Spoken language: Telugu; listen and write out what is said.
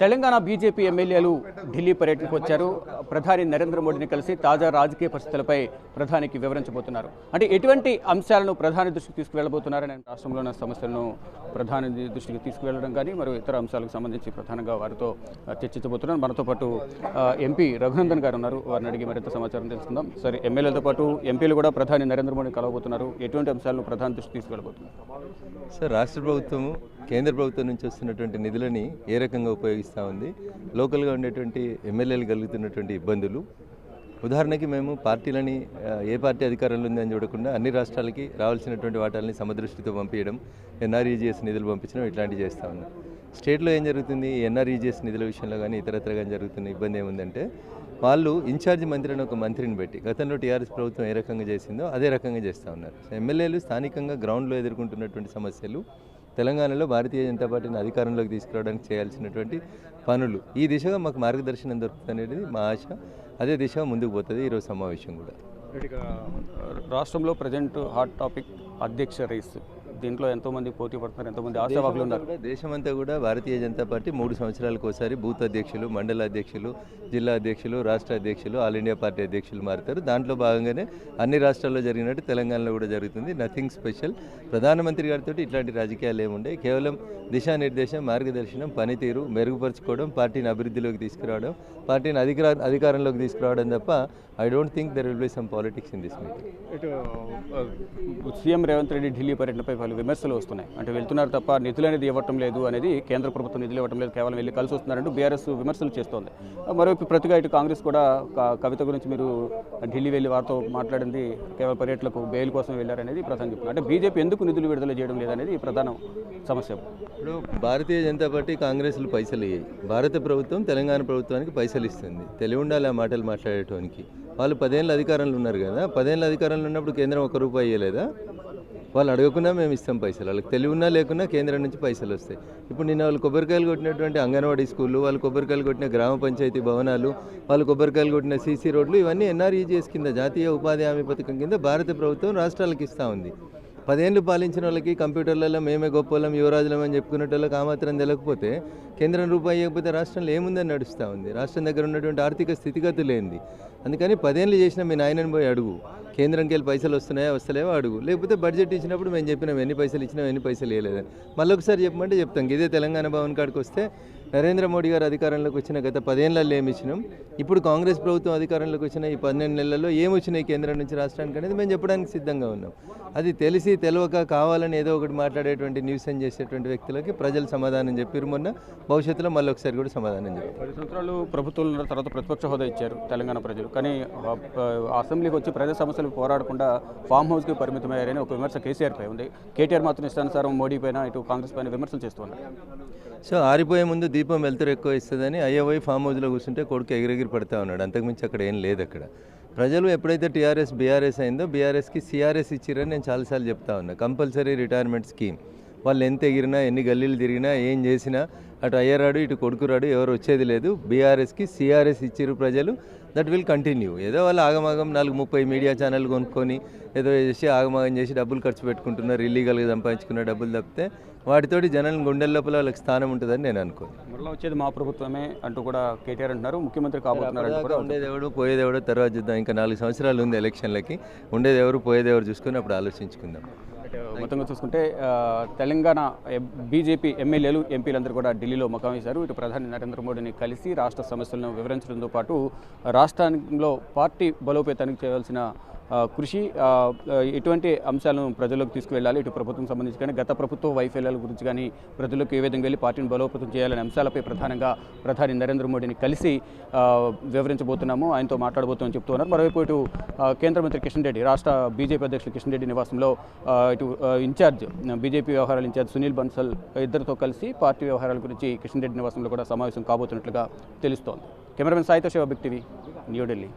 తెలంగాణ బీజేపీ ఎమ్మెల్యేలు ఢిల్లీ పర్యటనకు వచ్చారు. ప్రధాని నరేంద్ర మోడీని కలిసి తాజా రాజకీయ పరిస్థితులపై ప్రధానికి వివరించబోతున్నారు. అంటే ఎటువంటి అంశాలను ప్రధాని దృష్టికి తీసుకువెళ్ళబోతున్నారని రాష్ట్రంలో ఉన్న సమస్యలను ప్రధాని దృష్టికి తీసుకువెళ్ళడం కానీ మరియు ఇతర అంశాలకు సంబంధించి ప్రధానంగా వారితో చర్చించబోతున్నారు మనతో పాటు ఎంపీ రఘునందన్ గారు ఉన్నారు. వారిని అడిగి మరింత సమాచారం తెలుసుకుందాం. సరే ఎమ్మెల్యేలతో పాటు ఎంపీలు కూడా ప్రధాని నరేంద్ర మోడీని కలవబోతున్నారు. ఎటువంటి అంశాలను ప్రధాని దృష్టికి తీసుకువెళ్ళబోతున్నారు? సార్ రాష్ట్ర ప్రభుత్వము కేంద్ర ప్రభుత్వం నుంచి వస్తున్నటువంటి నిధులని ఏ రకంగా ఉపయోగిస్తారు? కనిపిస్తూ ఉంది. లోకల్గా ఉండేటువంటి ఎమ్మెల్యేలు కలుగుతున్నటువంటి ఇబ్బందులు. ఉదాహరణకి మేము పార్టీలని ఏ పార్టీ అధికారంలో ఉందని చూడకుండా అన్ని రాష్ట్రాలకి రావాల్సినటువంటి వాటాలని సమదృష్టితో పంపించడం ఎన్ఆర్ఈజీఎస్ నిధులు పంపించడం ఇట్లాంటివి చేస్తూ ఉన్నాం. స్టేట్లో ఏం జరుగుతుంది? ఎన్ఆర్ఈజీఎస్ నిధుల విషయంలో కానీ ఇతరత్ర కానీ జరుగుతున్న ఇబ్బంది ఏముందంటే వాళ్ళు ఇన్ఛార్జ్ మంత్రిని ఒక మంత్రిని పెట్టి గతంలో టీఆర్ఎస్ ప్రభుత్వం ఏ రకంగా చేసిందో అదే రకంగా చేస్తూ ఉన్నారు. ఎమ్మెల్యేలు స్థానికంగా గ్రౌండ్లో ఎదుర్కొంటున్నటువంటి సమస్యలు తెలంగాణలో భారతీయ జనతా పార్టీని అధికారంలోకి తీసుకురావడానికి చేయాల్సినటువంటి పనులు. ఈ దిశగా మాకు మార్గదర్శనం దొరుకుతుంది అనేది మా ఆశ. అదే దిశగా ముందుకు పోతుంది ఈరోజు సమావేశం కూడా. రాష్ట్రంలో ప్రజెంట్ హాట్ టాపిక్ అధ్యక్ష రైస్. దీంట్లో ఎంతోమంది పోటీ పడుతున్నారు ఎంతోమంది ఆశావాకులు ఉన్నారు. దేశమంతా కూడా భారతీయ జనతా పార్టీ మూడు సంవత్సరాలకు ఒకసారి బూత్ అధ్యక్షులు మండల అధ్యక్షులు జిల్లా అధ్యక్షులు రాష్ట్ర అధ్యక్షులు ఆల్ ఇండియా పార్టీ అధ్యక్షులు మారుతారు. దాంట్లో భాగంగానే అన్ని రాష్ట్రాల్లో జరిగినట్టు తెలంగాణలో కూడా జరుగుతుంది. నథింగ్ స్పెషల్ ప్రధానమంత్రి గారితో ఇట్లాంటి రాజకీయాలు ఏముండే కేవలం దిశానిర్దేశం మార్గదర్శనం పనితీరు మెరుగుపరుచుకోవడం పార్టీని అభివృద్ధిలోకి తీసుకురావడం పార్టీని అధికార అధికారంలోకి తీసుకురావడం తప్ప I don't think there will be some politics in this meeting CM Revanth Reddy Delhi పర్యటనపై పలు విమర్శలు వస్తున్నాయి. అంటే వెళ్తున్నారు తప్ప నిధులు అనేది ఇవ్వటం లేదు అనేది కేంద్ర ప్రభుత్వం నిధులు ఇవ్వటం లేదు కేవలం వెళ్ళి కలిసి వస్తున్నారంటూ బీఆర్ఎస్ విమర్శలు చేస్తోంది. మరోవైపు ప్రతిగా ఇటు కాంగ్రెస్ కూడా కవిత గురించి మీరు ఢిల్లీ వెళ్ళి వారితో మాట్లాడింది కేవలం పర్యటనకు బెయిల్ కోసం వెళ్ళారనేది ప్రధాని చెప్తున్నారు అంటే బీజేపీ ఎందుకు నిధులు విడుదల చేయడం లేదనేది ప్రధాన సమస్య. ఇప్పుడు భారతీయ జనతా పార్టీ కాంగ్రెస్లు పైసలు ఇయ్యాయి. భారత ప్రభుత్వం తెలంగాణ ప్రభుత్వానికి పైసలు ఇస్తుంది. తెలివి ఉండాలి ఆ మాటలు మాట్లాడేటానికి. వాళ్ళు పదేళ్ళ అధికారంలో ఉన్నారు కదా పదేళ్ళ అధికారంలో ఉన్నప్పుడు కేంద్రం ఒక రూపాయి ఇవ్వలేదా వాళ్ళు అడగకుండా మేము ఇస్తాం పైసలు. వాళ్ళకి తెలివి ఉన్నా లేకున్నా కేంద్రం నుంచి పైసలు వస్తాయి. ఇప్పుడు నిన్న వాళ్ళు కొబ్బరికాయలు కొట్టినటువంటి అంగన్వాడీ స్కూళ్ళు వాళ్ళు కొబ్బరికాయలు కొట్టిన గ్రామ పంచాయతీ భవనాలు వాళ్ళు కొబ్బరికాయలు కొట్టిన సీసీ రోడ్లు ఇవన్నీ ఎన్ఆర్ఈజీఎస్ కింద జాతీయ ఉపాధి హామీ పథకం కింద భారత ప్రభుత్వం రాష్ట్రాలకు ఇస్తూ ఉంది. పదేళ్ళు పాలించిన వాళ్ళకి కంప్యూటర్లలో మేమే గొప్పలం యువరాజులం అని చెప్పుకునేటోళ్ళకి ఆ మాత్రం తెలియకపోతే కేంద్రం రూపాయి ఇవ్వకపోతే రాష్ట్రంలో ఏముందని నడుస్తూ ఉంది. రాష్ట్రం దగ్గర ఉన్నటువంటి ఆర్థిక స్థితిగతులు ఏంది? అందుకని పదేళ్ళు చేసిన మీ నాయనని పోయి అడుగు. కేంద్రంకి వెళ్ళి పైసలు వస్తున్నాయా వస్తలేవో అడుగు. లేకపోతే బడ్జెట్ ఇచ్చినప్పుడు మేము చెప్పినాం ఎన్ని పైసలు ఇచ్చినాం ఎన్ని పైసలు వేయలేదని మళ్ళీ ఒకసారి చెప్పమంటే చెప్తాం. ఇదే తెలంగాణ భవన్ కాడికి వస్తే నరేంద్ర మోడీ గారు అధికారంలోకి వచ్చిన గత పదేళ్ళల్లో ఏమి ఇచ్చినాం? ఇప్పుడు కాంగ్రెస్ ప్రభుత్వం అధికారంలోకి వచ్చిన ఈ పన్నెండు నెలల్లో ఏమి వచ్చినాయి కేంద్రం నుంచి రాష్ట్రానికి అనేది మేము చెప్పడానికి సిద్ధంగా ఉన్నాం. అది తెలిసి తెలియక కావాలని ఏదో ఒకటి మాట్లాడేటువంటి న్యూస్ అని చేసేటువంటి వ్యక్తులకి ప్రజలు సమాధానం చెప్పారు మొన్న. భవిష్యత్తులో మళ్ళీ ఒకసారి కూడా సమాధానం చెప్పారు. పది సంవత్సరాలు ప్రభుత్వం తర్వాత ప్రతిపక్ష హోదా ఇచ్చారు తెలంగాణ ప్రజలు. కానీ అసెంబ్లీకి వచ్చి ప్రజా సమస్యలు పోరాడకుండా ఫామ్ హౌస్కి పరిమితమయ్యారని ఒక విమర్శ కేసీఆర్ పై ఉంది. కేటీఆర్ మాత్రం ఇష్టానుసారం మోడీ పైన ఇటు కాంగ్రెస్ పైన విమర్శలు చేస్తున్నారు సో ఆరిపోయే ముందు దీపం వెళ్తురు ఎక్కువ ఇస్తుందని అయ్యవై ఫామ్ హౌస్లో కూర్చుంటే కొడుకు ఎగిరెగిరి పడతా ఉన్నాడు. అంతకుమించి అక్కడ ఏం లేదు అక్కడ. ప్రజలు ఎప్పుడైతే టీఆర్ఎస్ బీఆర్ఎస్ అయిందో బీఆర్ఎస్కి సిఆర్ఎస్ ఇచ్చిరని నేను చాలాసార్లు చెప్తా ఉన్నా. Compulsory retirement scheme. వాళ్ళు ఎంత ఎగిరినా ఎన్ని గల్లీలు తిరిగినా ఏం చేసినా అటు అయ్యరాడు ఇటు కొడుకురాడు ఎవరు వచ్చేది లేదు. బీఆర్ఎస్కి సిఆర్ఎస్ ఇచ్చిరు ప్రజలు. దట్ విల్ కంటిన్యూ ఏదో వాళ్ళు ఆగమాగం నాలుగు ముప్పై మీడియా ఛానల్ కొనుక్కొని ఏదో చేసి ఆగమాగం చేసి డబ్బులు ఖర్చు పెట్టుకుంటున్నారు ఇల్లీగల్గా సంపాదించుకున్న డబ్బులు తప్పితే వాటితోటి జనం గుండెల లోపల వాళ్ళకి స్థానం ఉంటుందని నేను అనుకోను. మరలా వచ్చేది మా ప్రభుత్వమే అంటూ కూడా కేటీఆర్ అంటున్నారు. ముఖ్యమంత్రి కాబోతున్నారు ఉండేది ఎవడు పోయేది ఎవడో తర్వాత చూద్దాం. ఇంకా నాలుగు సంవత్సరాలు ఉంది ఎలక్షన్లకి. ఉండేది ఎవరు పోయేది ఎవరు చూసుకొని అప్పుడు ఆలోచించుకుందాం. మొత్తంగా చూసుకుంటే తెలంగాణ బీజేపీ ఎమ్మెల్యేలు ఎంపీలందరూ కూడా ఢిల్లీలో మకాం వేశారు. ఇటు ప్రధాని నరేంద్ర మోడీని కలిసి రాష్ట్ర సమస్యలను వివరించడంతో పాటు రాష్ట్రంలో పార్టీ బలోపేతానికి చేయాల్సిన కృషి ఎటువంటి అంశాలను ప్రజల్లోకి తీసుకువెళ్ళాలి ఇటు ప్రభుత్వం సంబంధించి కానీ గత ప్రభుత్వ వైఫల్యాల గురించి కానీ ప్రజలకు ఏ విధంగా వెళ్ళి పార్టీని బలోపేతం చేయాలనే అంశాలపై ప్రధానంగా ప్రధాని నరేంద్ర మోడీని కలిసి వివరించబోతున్నాము. ఆయనతో మాట్లాడబోతున్నామని చెప్తున్నారు మరోవైపు ఇటు కేంద్ర మంత్రి కిషన్ రెడ్డి రాష్ట్ర బీజేపీ అధ్యక్షులు కిషన్ రెడ్డి నివాసంలో ఇటు ఇన్ఛార్జ్ బీజేపీ వ్యవహారాల ఇన్ఛార్జ్ సునీల్ బన్సల్ ఇద్దరితో కలిసి పార్టీ వ్యవహారాల గురించి కిషన్ రెడ్డి నివాసంలో కూడా సమావేశం కాబోతున్నట్లుగా తెలుస్తోంది. కెమెరామెన్ సాయితో శివ బిగ్ టీవీ న్యూఢిల్లీ